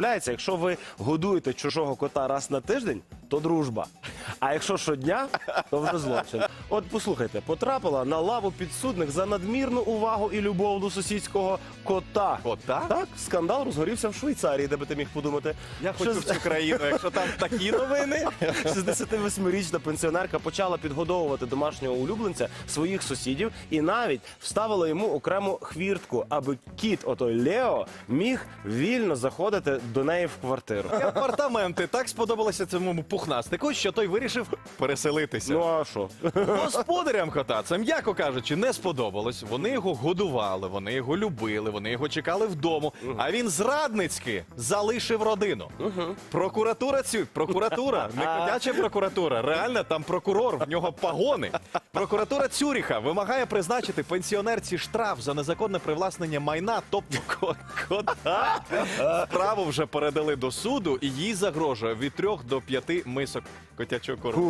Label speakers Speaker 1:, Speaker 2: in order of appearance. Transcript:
Speaker 1: виявляється, якщо ви годуєте чужого кота раз на тиждень, то дружба. А якщо щодня, то вже злочин. От послухайте, потрапила на лаву підсудних за надмірну увагу і любов до сусідського кота.
Speaker 2: Кота?
Speaker 1: Так, скандал розгорівся в Швейцарії, де би ти міг подумати.
Speaker 2: Я хочу в цю країну, якщо там такі новини.
Speaker 1: 68-річна пенсіонерка почала підгодовувати домашнього улюбленця своїх сусідів і навіть вставила йому окрему хвіртку, аби кіт, отой Лео, міг вільно заходити до неї в квартиру.
Speaker 2: І апартаменти так сподобалося цьому пухнастику, що той вирішив переселитися.
Speaker 1: Ну а що?
Speaker 2: Господарям кота це, м'яко кажучи, не сподобалось. Вони його годували, вони його любили, вони його чекали вдома. А він зрадницьки залишив родину. Прокуратура цю прокуратура, не котяча прокуратура. Реально там прокурор, в нього пагони. Прокуратура Цюріха вимагає призначити пенсіонерці штраф за незаконне привласнення майна, тобто ко- кота. Справу вже передали до суду, і їй загрожує від трьох до п'яти мисок котячого корму.